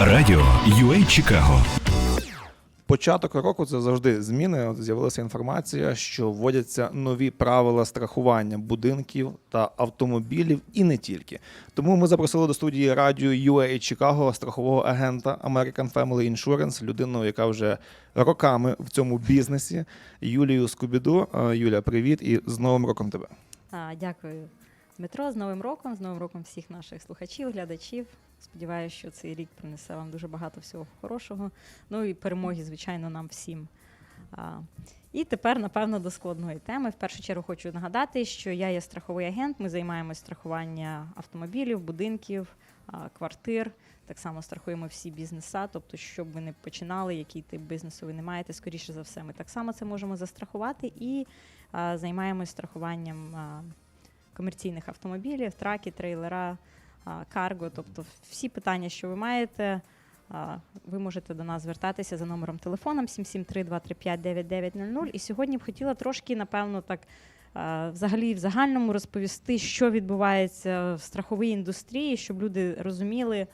Радіо UA Чикаго. Початок року це завжди зміни. От з'явилася інформація, що вводяться нові правила страхування будинків та автомобілів, і не тільки. Тому ми запросили до студії радіо UA Чикаго страхового агента American Family Insurance, людину, яка вже роками в цьому бізнесі, Юлію Скубіду. Е, Юля, привіт і з Новим роком тебе. А, Дякую, Дмитро. З Новим роком, з Новим роком всіх наших слухачів, глядачів. Сподіваюся, що цей рік принесе вам дуже багато всього хорошого. Ну і перемоги, звичайно, нам всім. А, І тепер, напевно, до складної теми. В першу чергу хочу нагадати, що я є страховий агент. Ми займаємось страхуванням автомобілів, будинків, а, квартир. Так само страхуємо всі бізнеса. Тобто, щоб ви не починали, який тип бізнесу ви не маєте, скоріше за все, ми так само це можемо застрахувати і а, займаємось страхуванням а, комерційних автомобілів, траки, трейлера, карго. Тобто всі питання, що ви маєте, ви можете до нас звертатися за номером телефону 773-235-9900. І сьогодні б хотіла трошки, напевно, так. Взагалі, в загальному розповісти, що відбувається в страховій індустрії, щоб люди розуміли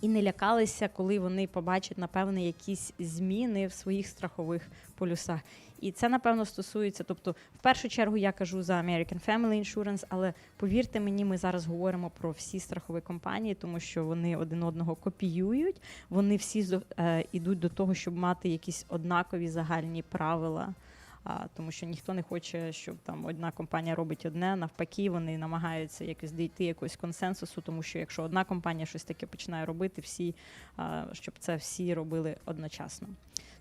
і не лякалися, коли вони побачать, напевне, якісь зміни в своїх страхових полюсах. І це, напевно, стосується. Тобто, в першу чергу я кажу за American Family Insurance, але повірте мені, ми зараз говоримо про всі страхові компанії, тому що вони один одного копіюють. Вони всі е, ідуть до того, щоб мати якісь однакові загальні правила. А, тому що ніхто не хоче, щоб там одна компанія робить одне, навпаки, вони намагаються якось дійти якогось консенсусу, тому що якщо одна компанія щось таке починає робити, всі а, щоб це всі робили одночасно.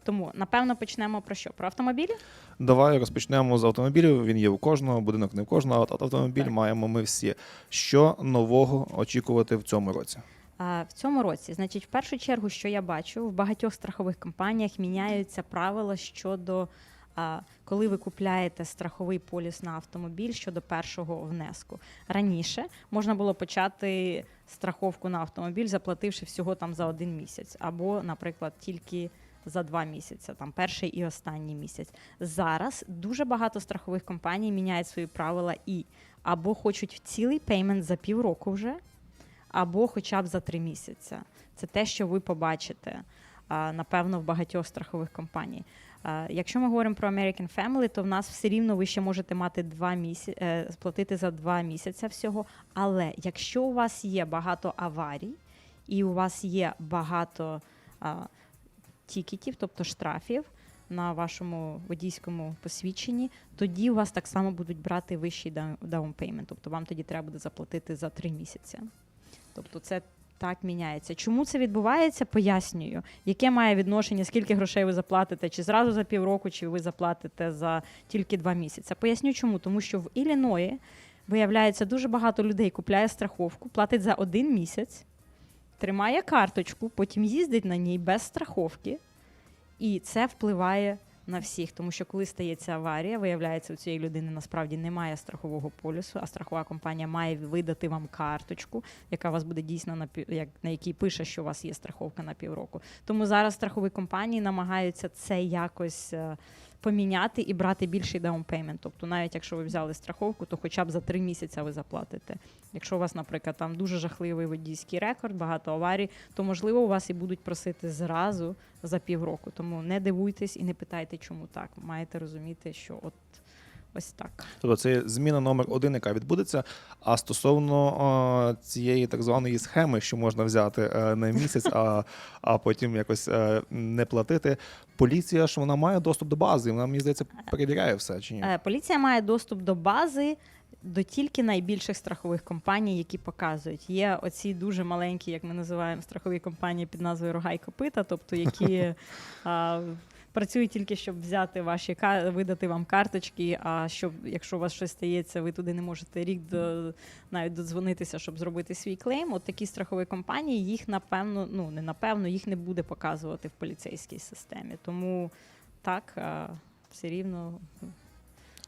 Тому напевно почнемо про що? Про автомобілі? Давай розпочнемо з автомобілів. Він є у кожного, будинок не у кожного. а автомобіль Так. маємо ми всі. Що нового очікувати в цьому році? В цьому році, значить, в першу чергу, що я бачу, в багатьох страхових компаніях міняються правила щодо коли ви купляєте страховий поліс на автомобіль щодо першого внеску. Раніше можна було почати страховку на автомобіль, заплативши всього там за один місяць, або, наприклад, тільки. За два місяці, там перший і останній місяць. Зараз дуже багато страхових компаній міняють свої правила і або хочуть цілий пеймент за півроку вже, або хоча б за три місяці. Це те, що ви побачите, напевно, в багатьох страхових компаній. Якщо ми говоримо про American Family, то в нас все рівно ви ще можете мати два місяці, сплатити за два місяці всього. Але якщо у вас є багато аварій і у вас є багато тікетів, тобто штрафів на вашому водійському посвідченні, тоді у вас так само будуть брати вищий payment. Тобто вам тоді треба буде заплатити за три місяці. Тобто це так міняється. Чому це відбувається? Пояснюю, яке має відношення, скільки грошей ви заплатите, чи зразу за півроку, чи ви заплатите за тільки два місяці. Поясню чому, тому що в Ілліної виявляється дуже багато людей купляє страховку, платить за один місяць, тримає карточку, потім їздить на ній без страховки, і це впливає на всіх, тому що коли стається аварія, виявляється, у цієї людини насправді немає страхового полюсу, а страхова компанія має видати вам карточку, яка вас буде дійсно на як на якій пише, що у вас є страховка на півроку. Тому зараз страхові компанії намагаються це якось. Поміняти і брати більший даунпеймент. Тобто, навіть якщо ви взяли страховку, то хоча б за три місяці ви заплатите. Якщо у вас, наприклад, там дуже жахливий водійський рекорд, багато аварій, то можливо у вас і будуть просити зразу за півроку. Тому не дивуйтесь і не питайте, чому так. Маєте розуміти, що от ось так. Тобто це зміна номер один, яка відбудеться. А стосовно е, цієї так званої схеми, що можна взяти е, на місяць, а, а потім якось е, не платити. Поліція ж вона має доступ до бази. Вона мені здається перевіряє все чи ні? Е, Поліція має доступ до бази. До тільки найбільших страхових компаній, які показують, є оці дуже маленькі, як ми називаємо страхові компанії під назвою Рога і Копита, тобто які а, працюють тільки, щоб взяти ваші видати вам карточки. А щоб, якщо у вас щось стається, ви туди не можете рік до навіть додзвонитися, щоб зробити свій клейм. От такі страхові компанії їх напевно, ну не напевно, їх не буде показувати в поліцейській системі. Тому так все рівно.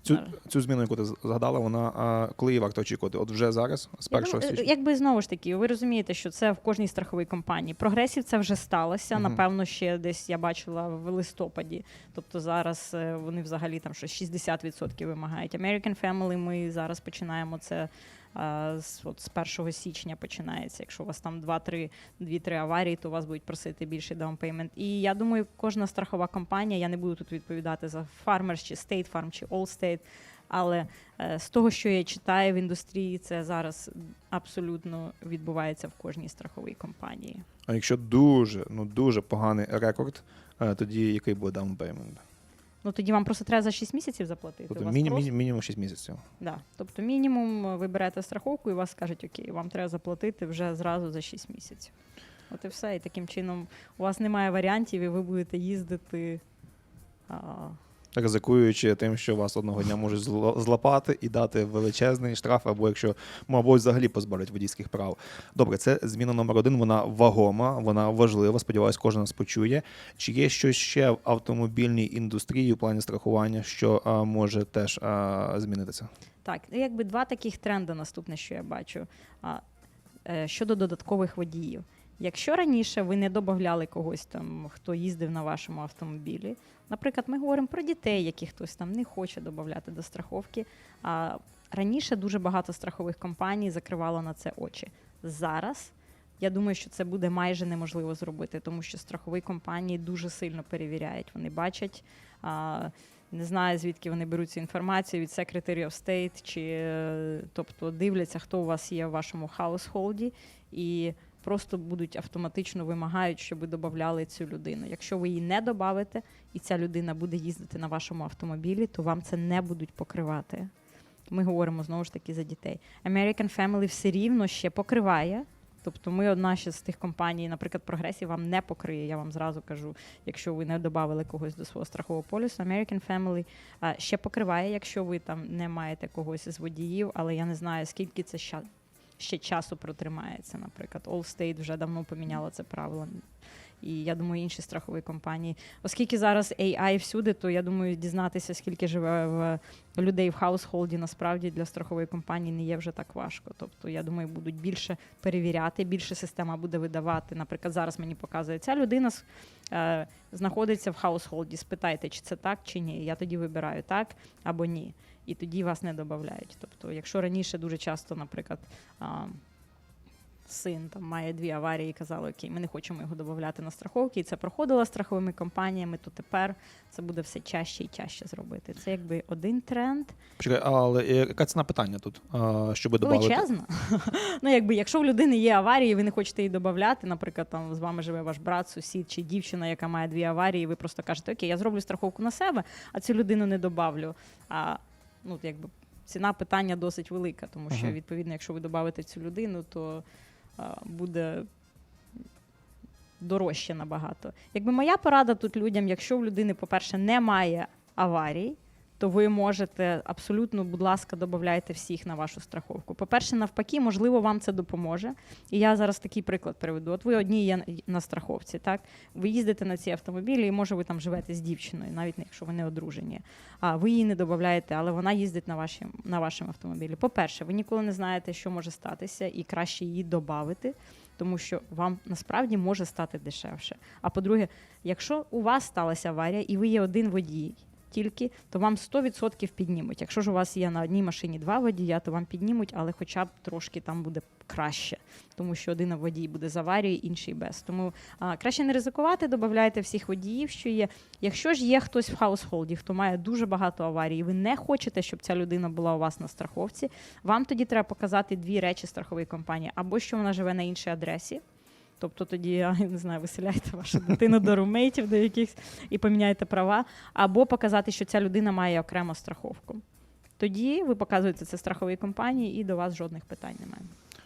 Цю, цю зміну, яку ти згадала, вона а, коли її варто очікувати? От вже зараз, з першого е, січня. Якби знову ж таки, ви розумієте, що це в кожній страховій компанії. Прогресів це вже сталося. Угу. Напевно, ще десь я бачила в листопаді. Тобто зараз е, вони взагалі там щось 60% вимагають. American Family ми зараз починаємо це з, от, з 1 січня починається. Якщо у вас там 2-3 2-3 аварії, то вас будуть просити більший даунпеймент. І я думаю, кожна страхова компанія, я не буду тут відповідати за Farmers чи State Farm чи Allstate, але е, з того, що я читаю в індустрії, це зараз абсолютно відбувається в кожній страховій компанії. А якщо дуже, ну дуже поганий рекорд, е, тоді який буде даунпеймент? Ну тоді вам просто треба за 6 місяців заплатити. У Тобто вас міні, просто- міні, мінімум 6 місяців. Да. Тобто мінімум е, ви берете страховку і вас скажуть, окей, вам треба заплатити вже зразу за 6 місяців. От і все. І таким чином у вас немає варіантів, і ви будете їздити. А, Ризикуючи тим, що вас одного дня можуть зло- злапати і дати величезний штраф, або якщо, мабуть, взагалі позбавлять водійських прав. Добре, це зміна номер один. Вона вагома, вона важлива. Сподіваюсь, кожен нас почує. Чи є щось ще в автомобільній індустрії у плані страхування, що а, може теж а, змінитися? так, якби два таких тренди наступне, що я бачу. А, е, щодо додаткових водіїв. Якщо раніше ви не додавали когось там, хто їздив на вашому автомобілі, наприклад, ми говоримо про дітей, які хтось там не хоче додати до страховки. А раніше дуже багато страхових компаній закривало на це очі. Зараз я думаю, що це буде майже неможливо зробити, тому що страхові компанії дуже сильно перевіряють. Вони бачать. А, не знаю, звідки вони беруть цю інформацію від Secretary of State, чи е, тобто дивляться, хто у вас є в вашому хаусхолді, і просто будуть автоматично вимагають, щоб ви додавали цю людину. Якщо ви її не додавите, і ця людина буде їздити на вашому автомобілі, то вам це не будуть покривати. Ми говоримо знову ж таки за дітей. American Family все рівно ще покриває. Тобто ми одна ще з тих компаній, наприклад, прогресів вам не покриє. Я вам зразу кажу, якщо ви не додали когось до свого страхового полюсу. American Family ще покриває, якщо ви там не маєте когось із водіїв, але я не знаю, скільки це ще часу протримається. Наприклад, Allstate вже давно поміняло це правило. І я думаю, інші страхові компанії. Оскільки зараз AI всюди, то я думаю, дізнатися, скільки живе в людей в хаусхолді, насправді для страхової компанії не є вже так важко. Тобто, я думаю, будуть більше перевіряти, більше система буде видавати. Наприклад, зараз мені показує, ця людина е, знаходиться в хаусхолді. Спитайте, чи це так, чи ні. Я тоді вибираю так або ні. І тоді вас не додають. Тобто, якщо раніше дуже часто, наприклад, а, син там має дві аварії і казали, окей, ми не хочемо його додати на страховки, і це проходило страховими компаніями, то тепер це буде все чаще і чаще зробити. Це якби один тренд. Почекай, але е, яка ціна питання тут? А, щоб додати? Величезна. ну, якби, якщо в людини є аварії, ви не хочете її додати, наприклад, там з вами живе ваш брат, сусід чи дівчина, яка має дві аварії, і ви просто кажете, окей, я зроблю страховку на себе, а цю людину не добавлю. А ну, якби ціна питання досить велика, тому що, відповідно, якщо ви додавите цю людину, то а, буде. Дорожче набагато. Якби моя порада тут людям, якщо в людини, по-перше, немає аварій, то ви можете абсолютно, будь ласка, додавайте всіх на вашу страховку. По-перше, навпаки, можливо, вам це допоможе. І я зараз такий приклад приведу. От ви одні є на страховці, так? Ви їздите на ці автомобілі, і може ви там живете з дівчиною, навіть якщо ви не одружені. А ви її не додаєте, але вона їздить на, ваші, на вашому автомобілі. По-перше, ви ніколи не знаєте, що може статися, і краще її додати. Тому що вам насправді може стати дешевше. А по-друге, якщо у вас сталася аварія і ви є один водій, тільки, то вам 100% піднімуть. Якщо ж у вас є на одній машині два водія, то вам піднімуть, але хоча б трошки там буде краще, тому що один водій буде з аварією, інший без. Тому а, краще не ризикувати, додавайте всіх водіїв, що є. Якщо ж є хтось в хаусхолді, хто має дуже багато аварій, і ви не хочете, щоб ця людина була у вас на страховці, вам тоді треба показати дві речі страхової компанії: або що вона живе на іншій адресі. Тобто тоді, я не знаю, виселяйте вашу дитину до румейтів, до якихось і поміняєте права, або показати, що ця людина має окрему страховку. Тоді ви показуєте це страховій компанії і до вас жодних питань немає.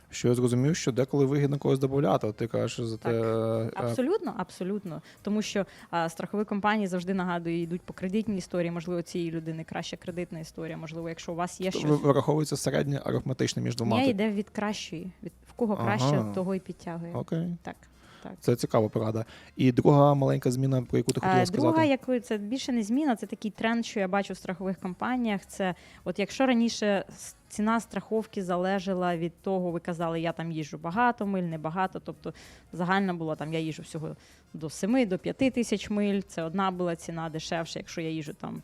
Що я зрозумів, що деколи вигідно когось додати. Ти кажеш за те. е, Абсолютно, абсолютно. Тому що а, страхові компанії завжди нагадую, йдуть по кредитній історії. Можливо, цієї людини краща кредитна історія. Можливо, якщо у вас є Тобто щось. Враховується середнє арифметичне між двома. Ні, йде від кращої. Від в кого краще, Ага. того і підтягує. Окей. Так. Так. Це цікава порада. І друга маленька зміна, про яку ти хотіла Е, сказати. Друга, як ви це більше не зміна, це такий тренд, що я бачу в страхових компаніях. Це от якщо раніше с- ціна страховки залежала від того, ви казали, я там їжджу багато миль, не багато. Тобто загальна була там, я їжджу всього до 7 до 5 тисяч миль. Це одна була ціна дешевша. Якщо я їжджу там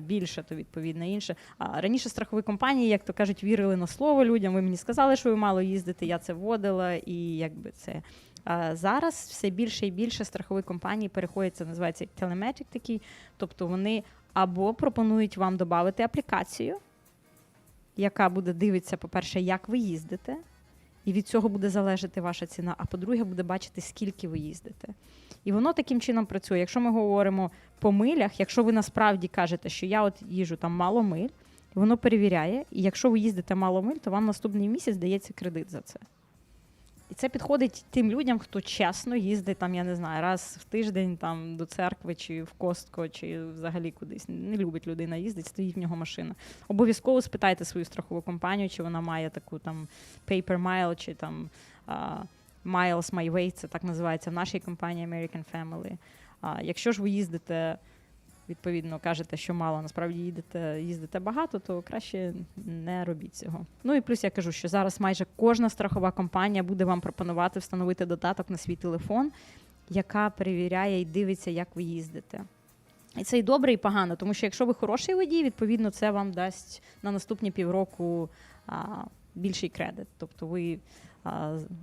більше, то відповідно інше. А раніше страхові компанії, як то кажуть, вірили на слово людям. Ви мені сказали, що ви мало їздите, я це вводила, і якби це. Зараз все більше і більше страхові компанії переходять, це називається телеметрик такий. Тобто вони або пропонують вам додати аплікацію, яка буде дивитися, по-перше, як ви їздите, і від цього буде залежати ваша ціна. А по-друге, буде бачити, скільки ви їздите. І воно таким чином працює. Якщо ми говоримо по милях, якщо ви насправді кажете, що я от їжу там мало миль, воно перевіряє, і якщо ви їздите мало миль, то вам наступний місяць дається кредит за це. І це підходить тим людям, хто чесно їздить там, я не знаю, раз в тиждень там до церкви, чи в костко, чи взагалі кудись. Не любить людина їздить, стоїть в нього машина. Обов'язково спитайте свою страхову компанію, чи вона має таку там paper mile, чи там а, Miles My Way, це так називається в нашій компанії American Family. А, якщо ж ви їздите, відповідно, кажете, що мало, насправді їдете, їздите багато, то краще не робіть цього. Ну і плюс я кажу, що зараз майже кожна страхова компанія буде вам пропонувати встановити додаток на свій телефон, яка перевіряє і дивиться, як ви їздите. І це і добре, і погано, тому що якщо ви хороший водій, відповідно, це вам дасть на наступні півроку а, більший кредит. Тобто ви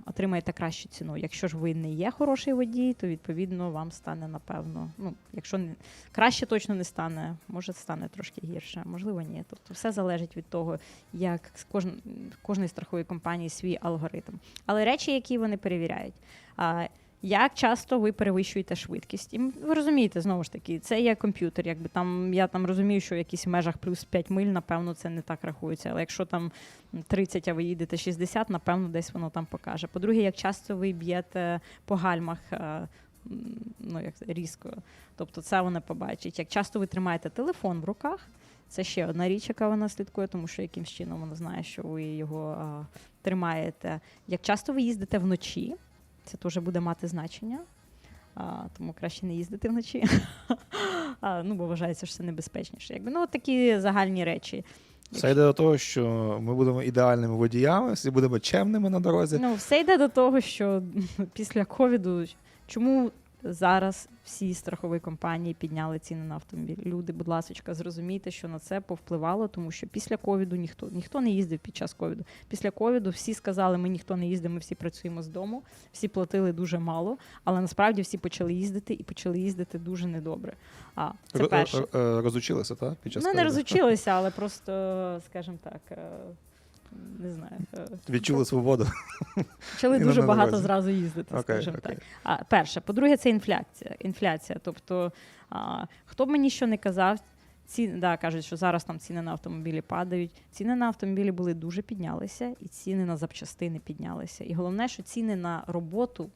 отримаєте кращу ціну. Якщо ж ви не є хороший водій, то відповідно вам стане напевно. Ну, якщо не краще точно не стане, може стане трошки гірше, можливо, ні. Тобто все залежить від того, як з кожн, кожної страхової компанії свій алгоритм. Але речі, які вони перевіряють. Як часто ви перевищуєте швидкість? І ви розумієте, знову ж таки, це є комп'ютер. Якби там я там розумію, що в якісь межах плюс 5 миль, напевно, це не так рахується. Але якщо там 30, а ви їдете 60, напевно, десь воно там покаже. По-друге, як часто ви б'єте по гальмах. е, Ну, як різко. Тобто це вона побачить. Як часто ви тримаєте телефон в руках, це ще одна річ, яка вона слідкує, тому що якимсь чином вона знає, що ви його а, тримаєте. Як часто ви їздите вночі, це теж буде мати значення. А, тому краще не їздити вночі. а, ну, бо вважається, що це небезпечніше. Якби, ну, от такі загальні речі. Все йде до того, що ми будемо ідеальними водіями, всі будемо чемними на дорозі. Ну, все йде до того, що після ковіду чому зараз всі страхові компанії підняли ціни на автомобіль. Люди, будь ласка, зрозумійте, що на це повпливало, тому що після ковіду ніхто ніхто не їздив під час ковіду. Після ковіду всі сказали, ми ніхто не їздимо, ми всі працюємо з дому, всі платили дуже мало, але насправді всі почали їздити і почали їздити дуже недобре. А це перше. е, Розучилися, так? Під час Ми не розучилися, але просто, скажімо так, е, не знаю. е, Відчули свободу. Почали дуже багато зразу їздити, скажімо так. А перше, по-друге, це інфляція. Інфляція. Тобто, а, хто б мені що не казав, ці, да, кажуть, що зараз там ціни на автомобілі падають. Ціни на автомобілі були дуже піднялися, і ціни на запчастини піднялися. І головне, що ціни на роботу.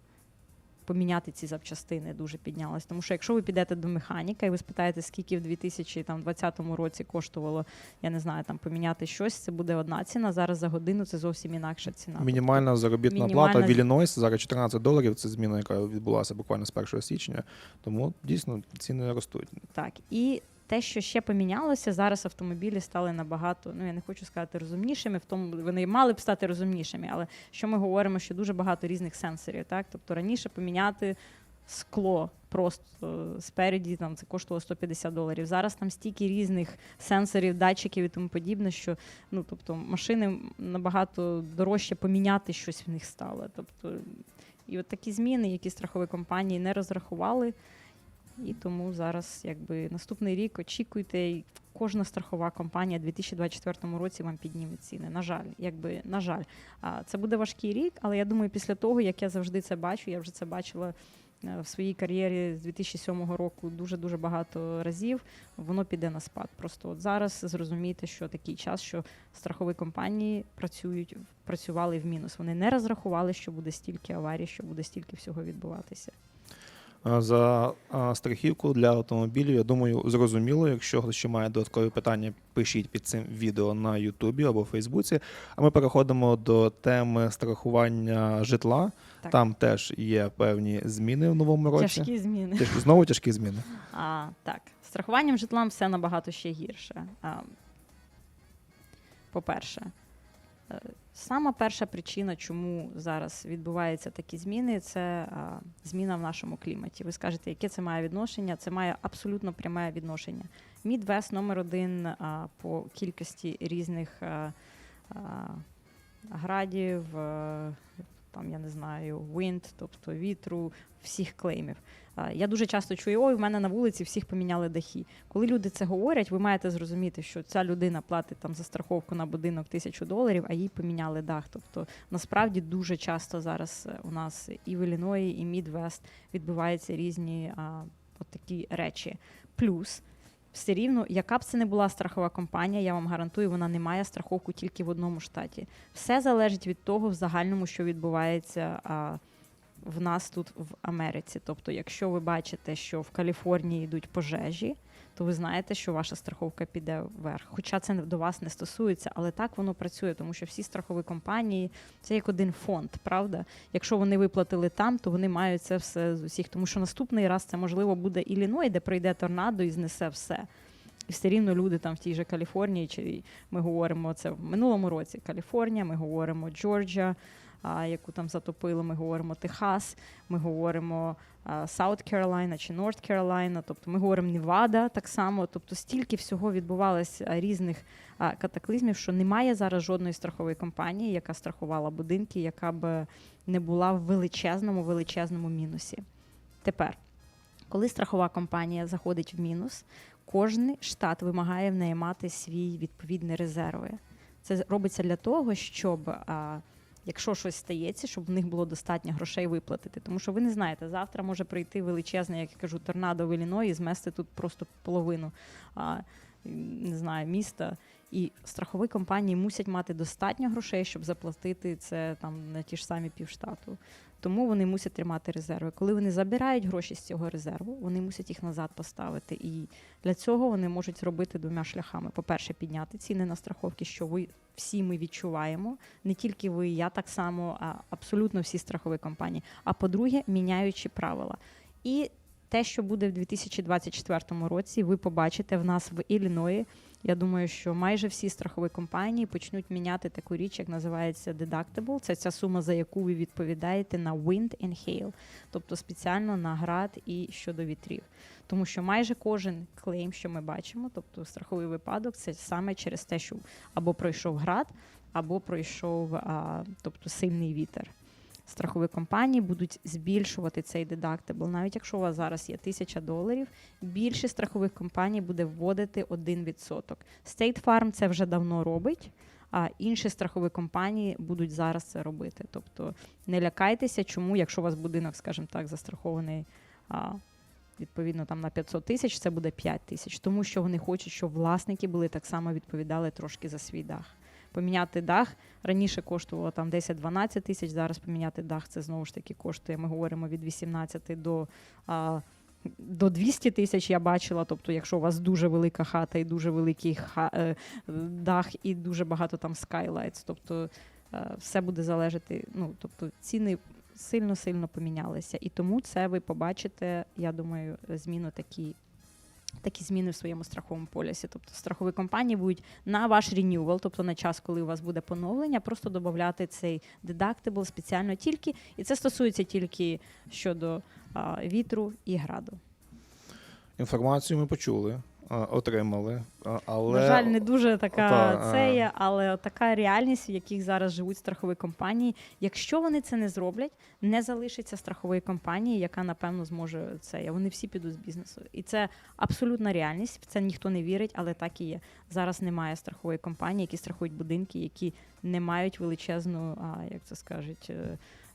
Поміняти ці запчастини дуже піднялась. Тому що якщо ви підете до механіка і ви спитаєте, скільки в 2020 році коштувало, я не знаю, там поміняти щось, це буде одна ціна. Зараз за годину це зовсім інакша ціна. Мінімальна заробітна Мінімальна плата в Іллінойс зараз 14 доларів. Це зміна, яка відбулася буквально з 1 січня. Тому дійсно ціни ростуть. Так, і те, що ще помінялося, зараз автомобілі стали набагато, ну я не хочу сказати розумнішими, в тому вони мали б стати розумнішими, але що ми говоримо, що дуже багато різних сенсорів. Так? Тобто раніше поміняти скло просто спереді, там це коштувало 150 доларів. Зараз там стільки різних сенсорів, датчиків і тому подібне, що ну, тобто, машини набагато дорожче поміняти щось в них стало. Тобто, і от такі зміни, які страхові компанії не розрахували. І тому зараз, якби наступний рік очікуйте, і кожна страхова компанія у 2024 році вам підніме ціни. На жаль, якби на жаль, А, це буде важкий рік, але я думаю, після того, як я завжди це бачу, я вже це бачила е, в своїй кар'єрі з 2007 року дуже дуже багато разів. Воно піде на спад. Просто от зараз зрозумійте, що такий час, що страхові компанії працюють, працювали в мінус. Вони не розрахували, що буде стільки аварій, що буде стільки всього відбуватися. За страхівку для автомобілів, я думаю, зрозуміло. Якщо хтось ще має додаткові питання, пишіть під цим відео на Ютубі або Фейсбуці. А ми переходимо до теми страхування житла. Так. Там теж є певні зміни в новому році. Тяжкі зміни. Тяж- Знову тяжкі зміни. А, так, страхуванням житлом все набагато ще гірше. А, по-перше, Е, Сама перша причина, чому зараз відбуваються такі зміни, це зміна в нашому кліматі. Ви скажете, яке це має відношення? Це має абсолютно пряме відношення. Мідвест номер один по кількості різних градів, там я не знаю, wind, тобто вітру, всіх клеймів. Я дуже часто чую, ой, в мене на вулиці всіх поміняли дахи. Коли люди це говорять, ви маєте зрозуміти, що ця людина платить там за страховку на будинок тисячу доларів, а їй поміняли дах. Тобто насправді дуже часто зараз е, у нас і в Ілліної, і Мідвест відбуваються різні а, от такі речі. Плюс. Все рівно, яка б це не була страхова компанія, я вам гарантую, вона не має страховку тільки в одному штаті. Все залежить від того, в загальному, що відбувається а, в нас тут в Америці. Тобто, якщо ви бачите, що в Каліфорнії йдуть пожежі, то ви знаєте, що ваша страховка піде вверх. Хоча це до вас не стосується, але так воно працює, тому що всі страхові компанії це як один фонд, правда? Якщо вони виплатили там, то вони мають це все з усіх. Тому що наступний раз це можливо буде Ілліной, де прийде торнадо і знесе все. І все рівно люди там в тій же Каліфорнії, чи ми говоримо це в минулому році Каліфорнія, ми говоримо Джорджія, яку там затопило, ми говоримо Техас, ми говоримо Саут Carolina чи North Carolina, тобто ми говоримо Невада так само. Тобто стільки всього відбувалось різних катаклізмів, що немає зараз жодної страхової компанії, яка страхувала будинки, яка б не була в величезному величезному мінусі. Тепер, коли страхова компанія заходить в мінус, кожен штат вимагає в неї мати свій відповідні резерви. Це робиться для того, щоб а, якщо щось стається, щоб в них було достатньо грошей виплатити. Тому що ви не знаєте, завтра може прийти величезне, як я кажу, торнадо в Іліної і змести тут просто половину а, не знаю, міста. І страхові компанії мусять мати достатньо грошей, щоб заплатити це там на ті ж самі півштату. Тому вони мусять тримати резерви. Коли вони забирають гроші з цього резерву, вони мусять їх назад поставити. І для цього вони можуть зробити двома шляхами: по-перше, підняти ціни на страховки, що ви всі ми відчуваємо, не тільки ви, я так само, а абсолютно всі страхові компанії. А по-друге, міняючи правила. І те, що буде в 2024 році, ви побачите в нас в Ілліної. Я думаю, що майже всі страхові компанії почнуть міняти таку річ, як називається deductible. Це ця сума, за яку ви відповідаєте на wind and hail, тобто спеціально на град і щодо вітрів. Тому що майже кожен клейм, що ми бачимо, тобто страховий випадок, це саме через те, що або пройшов град, або пройшов а, тобто сильний вітер. Страхові компанії будуть збільшувати цей дедактибл. Навіть якщо у вас зараз є тисяча доларів, більше страхових компаній буде вводити 1%. State Farm це вже давно робить, а інші страхові компанії будуть зараз це робити. Тобто не лякайтеся, чому, якщо у вас будинок, скажімо так, застрахований. А, Відповідно, там на 500 тисяч це буде 5 тисяч, тому що вони хочуть, щоб власники були так само відповідали трошки за свій дах. Поміняти дах раніше коштувало там 10-12 тисяч. Зараз поміняти дах це знову ж таки коштує. Ми говоримо від 18 до. А, до 200 тисяч я бачила, тобто, якщо у вас дуже велика хата і дуже великий ха- е, дах, і дуже багато там skylights, тобто е, все буде залежати. Ну тобто ціни сильно-сильно помінялися. І тому це ви побачите, я думаю, зміну такі. Такі зміни в своєму страховому полісі. Тобто страхові компанії будуть на ваш renewal, тобто на час, коли у вас буде поновлення, просто додати цей deductible спеціально тільки, і це стосується тільки щодо а, вітру і граду. Інформацію ми почули, отримали, але На жаль, не дуже така Та, це е. є, але така реальність, в яких зараз живуть страхові компанії. Якщо вони це не зроблять, не залишиться страхової компанії, яка напевно зможе це. є. Вони всі підуть з бізнесу. І це абсолютна реальність. В це ніхто не вірить, але так і є. Зараз немає страхової компанії, які страхують будинки, які не мають величезну, а як це скажуть.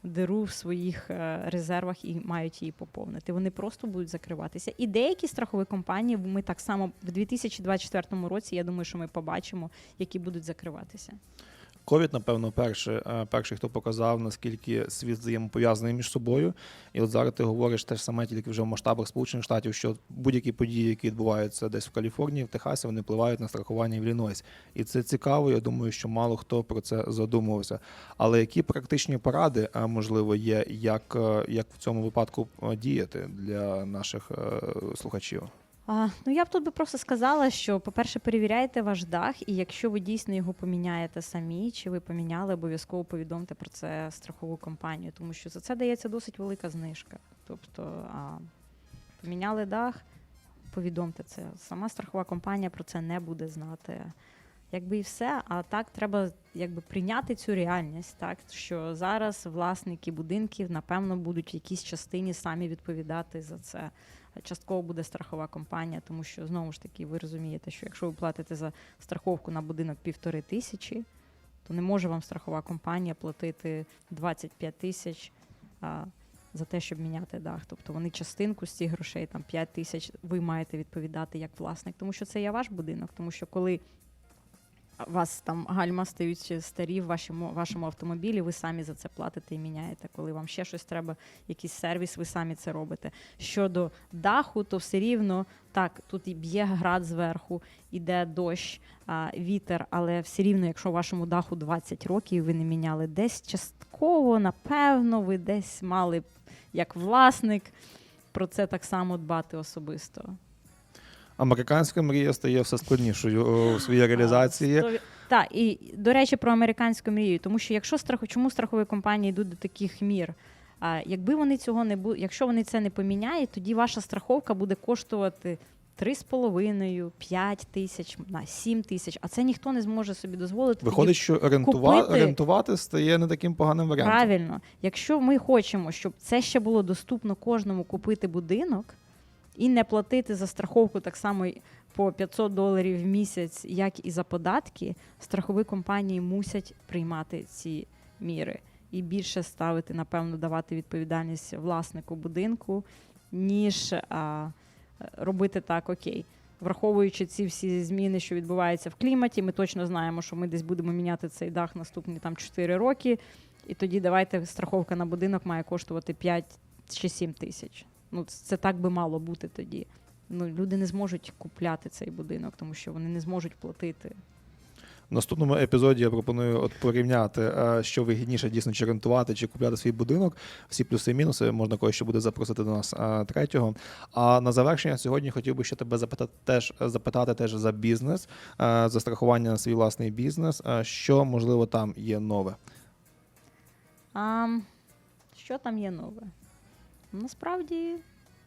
Диру в своїх е, резервах і мають її поповнити. Вони просто будуть закриватися. І деякі страхові компанії ми так само в 2024 році. Я думаю, що ми побачимо, які будуть закриватися. Ковід, напевно, перший, е, перший, хто показав, наскільки світ взаємопов'язаний між собою. І от зараз ти говориш те ж саме, тільки вже в масштабах Сполучених Штатів, що будь-які події, які відбуваються десь в Каліфорнії, в Техасі, вони впливають на страхування в Іллінойс. І це цікаво. Я думаю, що мало хто про це задумувався. Але які практичні поради, е, можливо, є, як, е, як в цьому випадку діяти для наших слухачів? А, ну я б тут би просто сказала, що, по-перше, перевіряйте ваш дах, і якщо ви дійсно його поміняєте самі, чи ви поміняли, обов'язково повідомте про це страхову компанію, тому що за це дається досить велика знижка. Тобто, а, поміняли дах, повідомте це. Сама страхова компанія про це не буде знати. Якби і все, а так треба якби прийняти цю реальність, так що зараз власники будинків напевно будуть в якійсь частині самі відповідати за це. Частково буде страхова компанія, тому що знову ж таки ви розумієте, що якщо ви платите за страховку на будинок півтори тисячі, то не може вам страхова компанія платити 25 тисяч за те, щоб міняти дах. Тобто вони частинку з цих грошей, там 5 тисяч, ви маєте відповідати як власник, тому що це є ваш будинок, тому що коли вас там гальма стають старі в вашому, вашому автомобілі, ви самі за це платите і міняєте. Коли вам ще щось треба, якийсь сервіс, ви самі це робите. Щодо даху, то все рівно так, тут і б'є град зверху, іде дощ, а, вітер, але все рівно, якщо вашому даху 20 років, і ви не міняли десь частково, напевно, ви десь мали як власник про це так само дбати особисто. Американська мрія стає все складнішою у своїй реалізації. Так, і до речі, про американську мрію, тому що якщо страху, чому страхові компанії йдуть до таких мір? А якби вони цього не бу... якщо вони це не поміняють, тоді ваша страховка буде коштувати 3,5, 5 тисяч, на 7 тисяч, а це ніхто не зможе собі дозволити. Виходить, що орієнтува... купити- орієнтувати стає не таким поганим варіантом. Правильно, якщо ми хочемо, щоб це ще було доступно кожному купити будинок і не платити за страховку так само по 500 доларів в місяць, як і за податки, страхові компанії мусять приймати ці міри і більше ставити, напевно, давати відповідальність власнику будинку, ніж а, робити так, окей. Враховуючи ці всі зміни, що відбуваються в кліматі, ми точно знаємо, що ми десь будемо міняти цей дах наступні там 4 роки. І тоді давайте страховка на будинок має коштувати 5 чи 7 тисяч. Ну, це так би мало бути тоді. Ну, люди не зможуть купляти цей будинок, тому що вони не зможуть платити. В наступному епізоді я пропоную от порівняти, е, що вигідніше дійсно чи рентувати, чи купляти свій будинок. Всі плюси і мінуси. Можна когось ще буде запросити до нас е, третього. А на завершення сьогодні хотів би ще тебе запитати теж запитати теж за бізнес, е, за страхування на свій власний бізнес. Що можливо там є нове? А що там є нове? Насправді,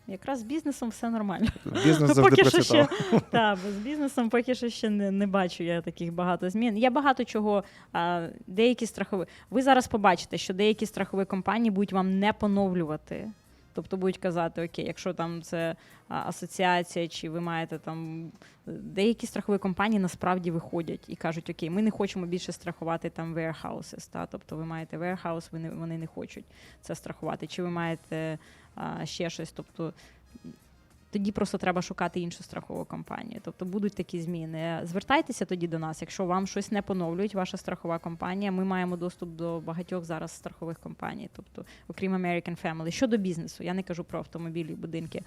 якраз з бізнесом все нормально. Бізнес завжди Поки що ще та, з бізнесом поки що ще не, не бачу я таких багато змін. Я багато чого, а, деякі страхові. Ви зараз побачите, що деякі страхові компанії будуть вам не поновлювати. Тобто будуть казати, окей, якщо там це асоціація, чи ви маєте там деякі страхові компанії насправді виходять і кажуть, окей, ми не хочемо більше страхувати там warehouses, та тобто ви маєте warehouse, вони не вони не хочуть це страхувати, чи ви маєте а, ще щось, тобто. Тоді просто треба шукати іншу страхову компанію. Тобто будуть такі зміни. Звертайтеся тоді до нас, якщо вам щось не поновлюють, ваша страхова компанія. Ми маємо доступ до багатьох зараз страхових компаній, тобто, окрім American Family. Щодо бізнесу, я не кажу про автомобілі, будинки.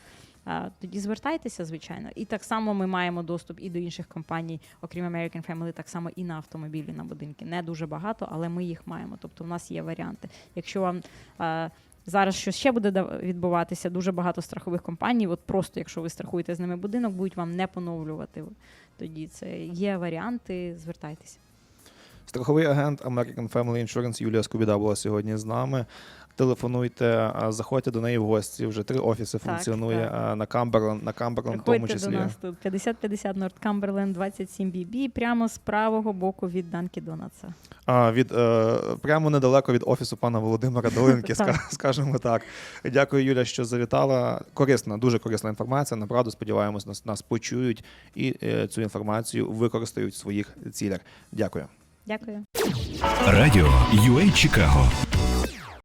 Тоді звертайтеся, звичайно. І так само ми маємо доступ і до інших компаній, окрім American Family, так само і на автомобілі, на будинки. Не дуже багато, але ми їх маємо. Тобто, в нас є варіанти. Якщо вам Зараз що ще буде відбуватися, дуже багато страхових компаній. От просто, якщо ви страхуєте з ними будинок, будуть вам не поновлювати. Тоді це є варіанти. Звертайтеся. Страховий агент American Family Insurance Юлія Скубіда була сьогодні з нами. Телефонуйте, заходьте до неї в гості. Вже три офіси Так, функціонує так. на Камберленд, на Камберленд в тому числі. до нас тут 5050 North Cumberland 27 BB, прямо з правого боку від Данкі Донатса. А, від, е, прямо недалеко від офісу пана Володимира Долинки, ска- скажімо так. Дякую, Юля, що завітала. Корисна, дуже корисна інформація. Направду сподіваємось, нас, нас почують і е, цю інформацію використають в своїх цілях. Дякую. Дякую. Радіо UA Чикаго